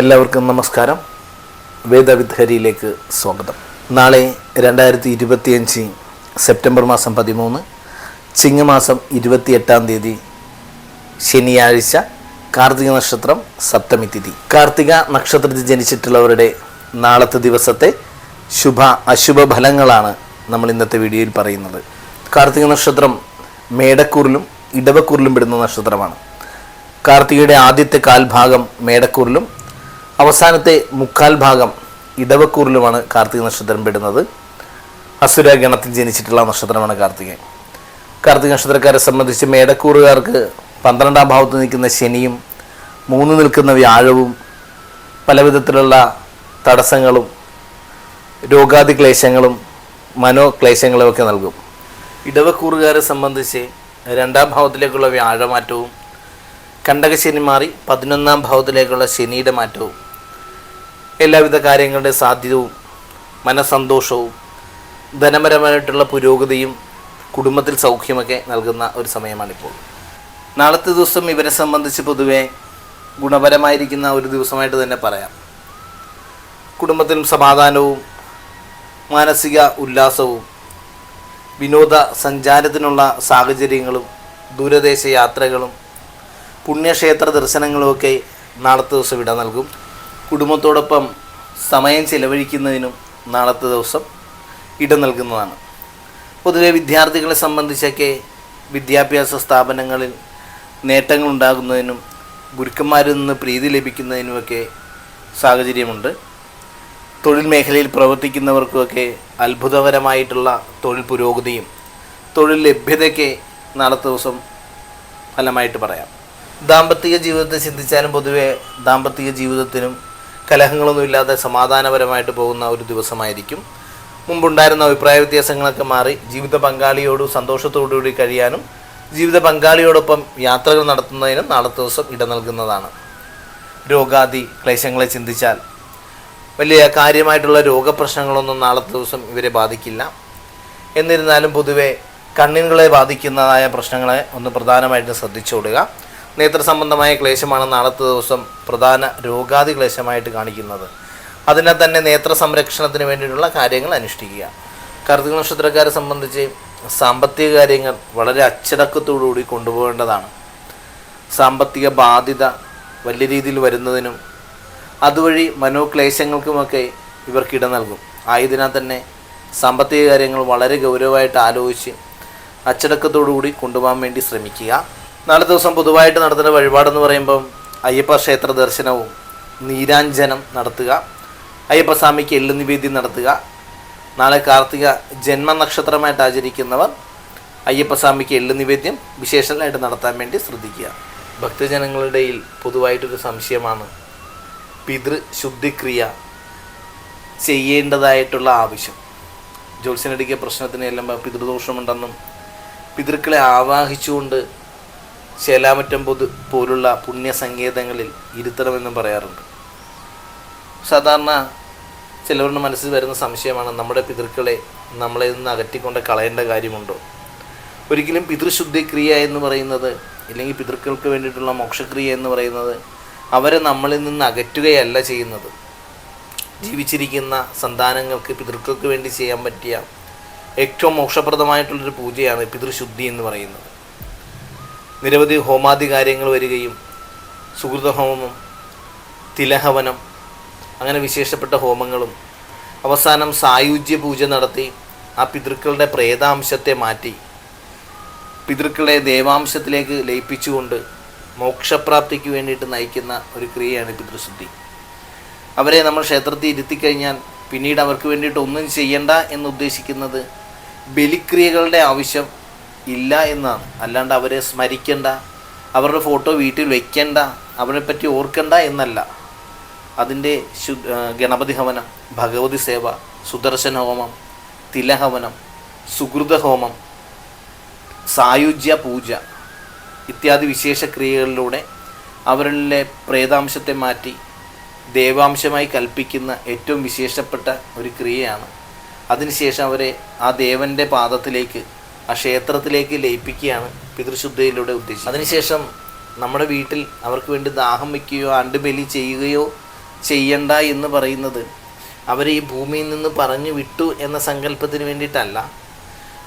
എല്ലാവർക്കും നമസ്കാരം. വേദവിദ്ഹരിയിലേക്ക് സ്വാഗതം. നാളെ രണ്ടായിരത്തി ഇരുപത്തിയഞ്ച് സെപ്റ്റംബർ മാസം പതിമൂന്ന് ചിങ്ങമാസം ഇരുപത്തിയെട്ടാം തീയതി ശനിയാഴ്ച കാർത്തിക നക്ഷത്രം സപ്തമി തിഥി. കാർത്തിക നക്ഷത്രത്തിൽ ജനിച്ചിട്ടുള്ളവരുടെ നാളത്തെ ദിവസത്തെ ശുഭ അശുഭ ഫലങ്ങളാണ് നമ്മൾ ഇന്നത്തെ വീഡിയോയിൽ പറയുന്നത്. കാർത്തിക നക്ഷത്രം മേടക്കൂറിലും ഇടവക്കൂറിലും പെടുന്ന നക്ഷത്രമാണ്. കാർത്തികയുടെ ആദ്യത്തെ കാൽഭാഗം മേടക്കൂറിലും അവസാനത്തെ മുക്കാൽ ഭാഗം ഇടവക്കൂറിലുമാണ് കാർത്തിക നക്ഷത്രം പെടുന്നത്. അസുര ഗണത്തിൽ ജനിച്ചിട്ടുള്ള നക്ഷത്രമാണ് കാർത്തികൻ. കാർത്തിക നക്ഷത്രക്കാരെ സംബന്ധിച്ച് മേടക്കൂറുകാർക്ക് പന്ത്രണ്ടാം ഭാവത്ത് നിൽക്കുന്ന ശനിയും മൂന്ന് നിൽക്കുന്ന വ്യാഴവും പലവിധത്തിലുള്ള തടസ്സങ്ങളും രോഗാദി ക്ലേശങ്ങളും മനോക്ലേശങ്ങളും ഒക്കെ നൽകും. ഇടവക്കൂറുകാരെ സംബന്ധിച്ച് രണ്ടാം ഭാവത്തിലേക്കുള്ള വ്യാഴമാറ്റവും കണ്ടകശനി മാറി പതിനൊന്നാം ഭാവത്തിലേക്കുള്ള ശനിയുടെ മാറ്റവും എല്ലാവിധ കാര്യങ്ങളുടെ സാധ്യതവും മനസ്സന്തോഷവും ധനപരമായിട്ടുള്ള പുരോഗതിയും കുടുംബത്തിൽ സൗഖ്യമൊക്കെ നൽകുന്ന ഒരു സമയമാണിപ്പോൾ. നാളത്തെ ദിവസം ഇവരെ സംബന്ധിച്ച് പൊതുവെ ഗുണപരമായിരിക്കുന്ന ഒരു ദിവസമായിട്ട് തന്നെ പറയാം. കുടുംബത്തിലും സമാധാനവും മാനസിക ഉല്ലാസവും വിനോദ സഞ്ചാരത്തിനുള്ള സാഹചര്യങ്ങളും ദൂരദേശ യാത്രകളും പുണ്യക്ഷേത്ര ദർശനങ്ങളുമൊക്കെ നാളത്തെ ദിവസം ഇട നൽകും. കുടുംബത്തോടൊപ്പം സമയം ചെലവഴിക്കുന്നതിനും നാളത്തെ ദിവസം ഇടം നൽകുന്നതാണ്. പൊതുവെ വിദ്യാർത്ഥികളെ സംബന്ധിച്ചൊക്കെ വിദ്യാഭ്യാസ സ്ഥാപനങ്ങളിൽ നേട്ടങ്ങൾ ഉണ്ടാകുന്നതിനും ഗുരുക്കന്മാരിൽ നിന്ന് പ്രീതി ലഭിക്കുന്നതിനുമൊക്കെ സാഹചര്യമുണ്ട്. തൊഴിൽ മേഖലയിൽ പ്രവർത്തിക്കുന്നവർക്കുമൊക്കെ അത്ഭുതകരമായിട്ടുള്ള തൊഴിൽ പുരോഗതിയും തൊഴിൽ ലഭ്യതയ്ക്ക് നാളത്തെ ദിവസം ഫലമായിട്ട് പറയാം. ദാമ്പത്തിക ജീവിതത്തെ ചിന്തിച്ചാലും പൊതുവെ ദാമ്പത്തിക ജീവിതത്തിനും കലഹങ്ങളൊന്നുമില്ലാതെ സമാധാനപരമായിട്ട് പോകുന്ന ഒരു ദിവസമായിരിക്കും. മുമ്പുണ്ടായിരുന്ന അഭിപ്രായ വ്യത്യാസങ്ങളൊക്കെ മാറി ജീവിത പങ്കാളിയോടും സന്തോഷത്തോടുകൂടി കഴിയാനും ജീവിത പങ്കാളിയോടൊപ്പം യാത്രകൾ നടത്തുന്നതിനും നാളത്തെ ദിവസം ഇട നൽകുന്നതാണ്. രോഗാദി ക്ലേശങ്ങളെ ചിന്തിച്ചാൽ വലിയ കാര്യമായിട്ടുള്ള രോഗപ്രശ്നങ്ങളൊന്നും നാളത്തെ ദിവസം ഇവരെ ബാധിക്കില്ല. എന്നിരുന്നാലും പൊതുവെ കണ്ണിനുകളെ ബാധിക്കുന്നതായ പ്രശ്നങ്ങളെ ഒന്ന് പ്രധാനമായിട്ടും ശ്രദ്ധിച്ചുകൊടുക നേത്ര സംബന്ധമായ ക്ലേശമാണ് നാളത്തെ ദിവസം പ്രധാന രോഗാദി ക്ലേശമായിട്ട് കാണിക്കുന്നത്. അതിനാൽ തന്നെ നേത്ര സംരക്ഷണത്തിന് വേണ്ടിയിട്ടുള്ള കാര്യങ്ങൾ അനുഷ്ഠിക്കുക. കർത്തിക നക്ഷത്രക്കാരെ സംബന്ധിച്ച് സാമ്പത്തിക കാര്യങ്ങൾ വളരെ അച്ചടക്കത്തോടുകൂടി കൊണ്ടുപോകേണ്ടതാണ്. സാമ്പത്തിക ബാധ്യത വലിയ രീതിയിൽ വരുന്നതിനും അതുവഴി മനോക്ലേശങ്ങൾക്കുമൊക്കെ ഇവർക്ക് നൽകും. ആയതിനാൽ തന്നെ സാമ്പത്തിക കാര്യങ്ങൾ വളരെ ഗൗരവമായിട്ട് ആലോചിച്ച് അച്ചടക്കത്തോടുകൂടി കൊണ്ടുപോകാൻ വേണ്ടി ശ്രമിക്കുക. നാളെ ദിവസം പൊതുവായിട്ട് നടത്തുന്ന വഴിപാടെന്ന് പറയുമ്പം അയ്യപ്പ ക്ഷേത്ര ദർശനവും നീരാഞ്ജനം നടത്തുക. അയ്യപ്പസ്വാമിക്ക് എള്ളു നിവേദ്യം നടത്തുക. നാളെ കാർത്തിക ജന്മനക്ഷത്രമായിട്ട് ആചരിക്കുന്നവർ അയ്യപ്പസ്വാമിക്ക് എള്ളു നിവേദ്യം വിശേഷമായിട്ട് നടത്താൻ വേണ്ടി ശ്രദ്ധിക്കുക. ഭക്തജനങ്ങളുടെ ഇടയിൽ പൊതുവായിട്ടൊരു സംശയമാണ്. പിതൃശുദ്ധിക്രിയ ചെയ്യേണ്ടതായിട്ടുള്ള ആവശ്യം. ജ്യോത്സ്യനടിക്ക് പ്രശ്നത്തിന് എല്ലാം പിതൃദോഷമുണ്ടെന്നും പിതൃക്കളെ ആവാഹിച്ചുകൊണ്ട് ശേലാമറ്റം പൊതു പോലുള്ള പുണ്യസങ്കേതങ്ങളിൽ ഇരുത്തണമെന്നും പറയാറുണ്ട്. സാധാരണ ചിലവരുടെ മനസ്സിൽ വരുന്ന സംശയമാണ് നമ്മുടെ പിതൃക്കളെ നമ്മളെ നിന്ന് അകറ്റിക്കൊണ്ട് കളയേണ്ട കാര്യമുണ്ടോ? ഒരിക്കലും പിതൃശുദ്ധിക്രിയ എന്ന് പറയുന്നത് ഇല്ലെങ്കിൽ പിതൃക്കൾക്ക് വേണ്ടിയിട്ടുള്ള മോക്ഷക്രിയ എന്ന് പറയുന്നത് അവരെ നമ്മളിൽ നിന്ന് അകറ്റുകയല്ല ചെയ്യുന്നത്. ജീവിച്ചിരിക്കുന്ന സന്താനങ്ങൾക്ക് പിതൃക്കൾക്ക് വേണ്ടി ചെയ്യാൻ പറ്റിയ ഏറ്റവും മോക്ഷപ്രദമായിട്ടുള്ളൊരു പൂജയാണ് പിതൃശുദ്ധി എന്ന് പറയുന്നത്. നിരവധി ഹോമാദി കാര്യങ്ങൾ വരികയും സുഹൃതഹോമം തിലഹവനം അങ്ങനെ വിശേഷപ്പെട്ട ഹോമങ്ങളും അവസാനം സായുജ്യ പൂജ നടത്തി ആ പിതൃക്കളുടെ പ്രേതാംശത്തെ മാറ്റി പിതൃക്കളെ ദേവാംശത്തിലേക്ക് ലയിപ്പിച്ചുകൊണ്ട് മോക്ഷപ്രാപ്തിക്ക് വേണ്ടിയിട്ട് നയിക്കുന്ന ഒരു ക്രിയയാണ് പിതൃശുദ്ധി. അവരെ നമ്മൾ ക്ഷേത്രത്തിൽ ഇരുത്തിക്കഴിഞ്ഞാൽ പിന്നീട് അവർക്ക് വേണ്ടിയിട്ട് ഒന്നും ചെയ്യണ്ട എന്ന് ഉദ്ദേശിക്കുന്നത് ബലിക്രിയകളുടെ ആവശ്യം ഇല്ല എന്നാണ് അല്ലാണ്ട് അവരെ സ്മരിക്കണ്ട. അവരുടെ ഫോട്ടോ വീട്ടിൽ വയ്ക്കണ്ട അവരെ പറ്റി ഓർക്കണ്ട എന്നല്ല. അതിന്റെ ശു ഗണപതി ഹവനം ഭഗവതി സേവ സുദർശന ഹോമം തിലഹവനം സുഹൃത ഹോമം സായുജ്യ പൂജ ഇത്യാദി വിശേഷ ക്രിയകളിലൂടെ അവരിലെ പ്രേതാംശത്തെ മാറ്റി ദേവാംശമായി കൽപ്പിക്കുന്ന ഏറ്റവും വിശേഷപ്പെട്ട ഒരു ക്രിയയാണ്. അതിനുശേഷം അവരെ ആ ദേവന്റെ പാദത്തിലേക്ക് ആ ക്ഷേത്രത്തിലേക്ക് ലയിപ്പിക്കുകയാണ് പിതൃശുദ്ധിയിലൂടെ ഉദ്ദേശിച്ചത്. അതിനുശേഷം നമ്മുടെ വീട്ടിൽ അവർക്ക് വേണ്ടി ദാഹം വയ്ക്കുകയോ ആണ്ടുബലി ചെയ്യുകയോ ചെയ്യണ്ട എന്ന് പറയുന്നത് അവരെ ഈ ഭൂമിയിൽ നിന്ന് പറഞ്ഞു വിട്ടു എന്ന സങ്കല്പത്തിന് വേണ്ടിയിട്ടല്ല.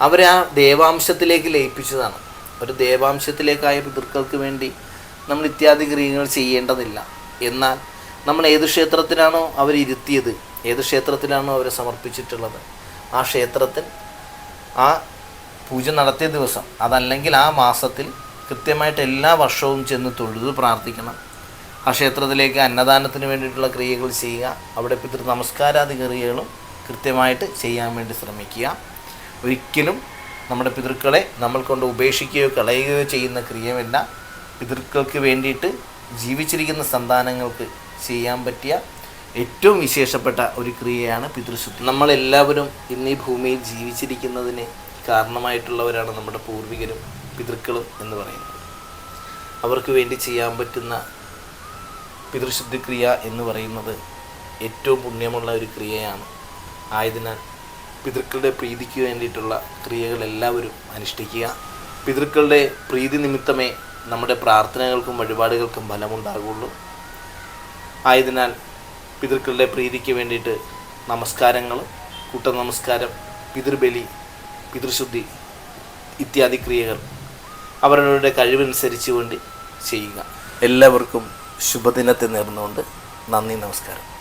അവരെ ആ ദേവാംശത്തിലേക്ക് ലയിപ്പിച്ചതാണ്. ഒരു ദേവാംശത്തിലേക്കായ പിതൃക്കൾക്ക് വേണ്ടി നമ്മൾ ഇത്യാദി ക്രിയകൾ ചെയ്യേണ്ടതില്ല. എന്നാൽ നമ്മൾ ഏത് ക്ഷേത്രത്തിലാണോ അവരിരുത്തിയത് ഏത് ക്ഷേത്രത്തിലാണോ അവരെ സമർപ്പിച്ചിട്ടുള്ളത് ആ ക്ഷേത്രത്തിൽ ആ പൂജ നടത്തിയ ദിവസം അതല്ലെങ്കിൽ ആ മാസത്തിൽ കൃത്യമായിട്ട് എല്ലാ വർഷവും ചെന്ന് തൊഴുതു പ്രാർത്ഥിക്കണം. ആ ക്ഷേത്രത്തിലേക്ക് അന്നദാനത്തിന് വേണ്ടിയിട്ടുള്ള ക്രിയകൾ ചെയ്യുക അവിടെ പിതൃ നമസ്കാരാദി ക്രിയകളും കൃത്യമായിട്ട് ചെയ്യാൻ വേണ്ടി ശ്രമിക്കുക. ഒരിക്കലും നമ്മുടെ പിതൃക്കളെ നമ്മൾ കൊണ്ട് ഉപേക്ഷിക്കുകയോ കളയുകയോ ചെയ്യുന്ന ക്രിയമല്ല. പിതൃക്കൾക്ക് വേണ്ടിയിട്ട് ജീവിച്ചിരിക്കുന്ന സന്താനങ്ങൾക്ക് ചെയ്യാൻ പറ്റിയ ഏറ്റവും വിശേഷപ്പെട്ട ഒരു ക്രിയയാണ് പിതൃശുദ്ധി. നമ്മളെല്ലാവരും ഇന്ന് ഈ ഭൂമിയിൽ ജീവിച്ചിരിക്കുന്നതിന് കാരണമായിട്ടുള്ളവരാണ് നമ്മുടെ പൂർവികരും പിതൃക്കളും എന്ന് പറയുന്നത്. അവർക്ക് വേണ്ടി ചെയ്യാൻ പറ്റുന്ന പിതൃശുദ്ധി ക്രിയ എന്ന് പറയുന്നത് ഏറ്റവും പുണ്യമുള്ള ഒരു ക്രിയയാണ്. ആയതിനാൽ പിതൃക്കളുടെ പ്രീതിക്ക് വേണ്ടിയിട്ടുള്ള ക്രിയകൾ എല്ലാവരും അനുഷ്ഠിക്കുക. പിതൃക്കളുടെ പ്രീതി നിമിത്തമേ നമ്മുടെ പ്രാർത്ഥനകൾക്കും വഴിപാടുകൾക്കും ഫലമുണ്ടാകുള്ളൂ. ആയതിനാൽ പിതൃക്കളുടെ പ്രീതിക്ക് വേണ്ടിയിട്ട് നമസ്കാരങ്ങൾ കൂട്ട നമസ്കാരം പിതൃബലി പിതൃശുദ്ധി ഇത്യാദി ക്രിയകൾ അവരവരുടെ കഴിവനുസരിച്ച് വേണ്ടി ചെയ്യുക. എല്ലാവർക്കും ശുഭദിനത്തെ നേർന്നുകൊണ്ട് നന്ദി നമസ്കാരം.